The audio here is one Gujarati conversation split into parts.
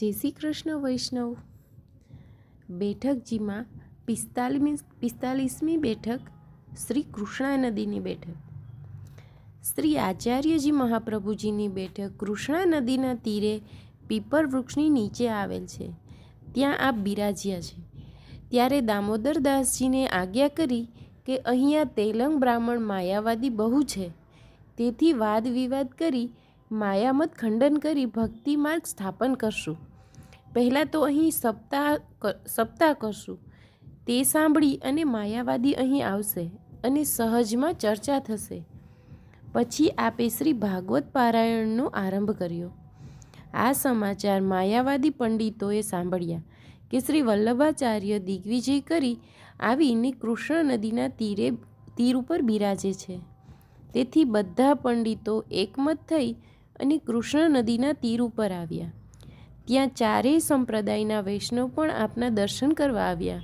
જય શ્રી કૃષ્ણ, વૈષ્ણવ. બેઠકજીમાં પિસ્તાલીમી, પિસ્તાલીસમી બેઠક શ્રી કૃષ્ણા નદીની બેઠક. શ્રી આચાર્યજી મહાપ્રભુજીની બેઠક કૃષ્ણા નદીના તીરે પીપર વૃક્ષની નીચે આવેલ છે. ત્યાં આપ બિરાજ્યા છે. ત્યારે દામોદરદાસજીને આજ્ઞા કરી કે અહીંયા તેલંગ બ્રાહ્મણ માયાવાદી બહુ છે. તેથી વાદ વિવાદ કરી માયામત ખંડન કરી ભક્તિ માર્ગ સ્થાપન કરશું. પહેલાં તો અહીં સપ્તાહ સપ્તાહ કરશું. તે સાંભળી અને માયાવાદી અહીં આવશે અને સહજમાં ચર્ચા થશે. પછી આપે શ્રી ભાગવત પારાયણનો આરંભ કર્યો. આ સમાચાર માયાવાદી પંડિતોએ સાંભળ્યા કે શ્રી વલ્લભાચાર્ય દિગ્વિજય કરી આવીને કૃષ્ણ નદીના તીરે, તીર ઉપર બિરાજે છે. તેથી બધા પંડિતો એકમત થઈ અને કૃષ્ણ નદીના તીર ઉપર આવ્યા. ત્યાં ચારેય સંપ્રદાયના વૈષ્ણવ પણ આપના દર્શન કરવા આવ્યા.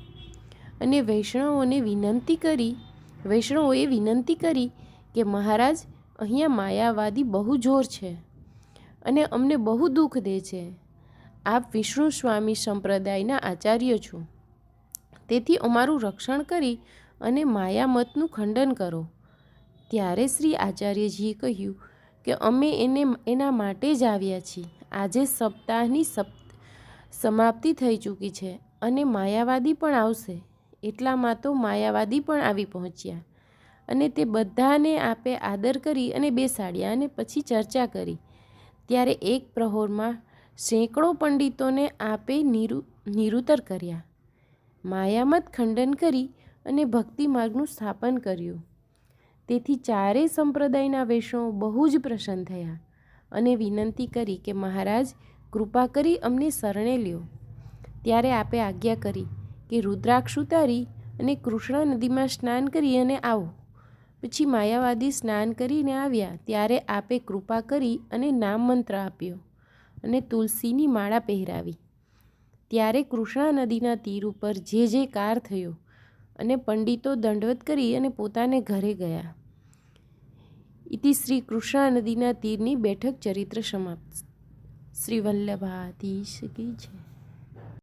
અને વૈષ્ણવોને વિનંતી કરી, વૈષ્ણવોએ વિનંતી કરી કે, મહારાજ, અહીંયા માયાવાદી બહુ જોર છે અને અમને બહુ દુઃખ દે છે. આપ વિષ્ણુ સ્વામી સંપ્રદાયના આચાર્ય છો. તેથી અમારું રક્ષણ કરી અને માયામતનું ખંડન કરો. ત્યારે શ્રી આચાર્યજીએ કહ્યું કે અમે એને, એના માટે જ આવ્યા છીએ. આજે સપ્તાહની સપ, સમાપ્તિ થઈ ચૂકી છે અને માયાવાદી પણ આવશે. એટલામાં તો માયાવાદી પણ આવી પહોંચ્યા અને તે બધાને આપે આદર કરી અને બેસાડ્યા અને પછી ચર્ચા કરી. ત્યારે એક પ્રહોરમાં સેંકડો પંડિતોને આપે નિરુ નિરુતર કર્યા. માયામત ખંડન કરી અને ભક્તિ માર્ગનું સ્થાપન કર્યું. તેથી ચારેય સંપ્રદાયના વૈષ્ણવો બહુ જ પ્રસન્ન થયા અને વિનંતી કરી કે મહારાજ, કૃપા કરી અમને શરણે લ્યો. ત્યારે આપે આજ્ઞા કરી કે રુદ્રાક્ષ ઉતારી અને કૃષ્ણ નદીમાં સ્નાન કરી અને આવો. પછી માયાવાદી સ્નાન કરીને આવ્યા. ત્યારે આપે કૃપા કરી અને નામ મંત્ર આપ્યો અને તુલસીની માળા પહેરાવી. ત્યારે કૃષ્ણા નદીના તીર ઉપર જે જે કાર થયો અને પંડિતો દંડવત કરી અને પોતાને ઘરે ગયા. ઇતિ શ્રી કૃષ્ણા નદીના તીરની બેઠક ચરિત્ર સમાપ્ત. શ્રી વલ્લભાધીશ કી છે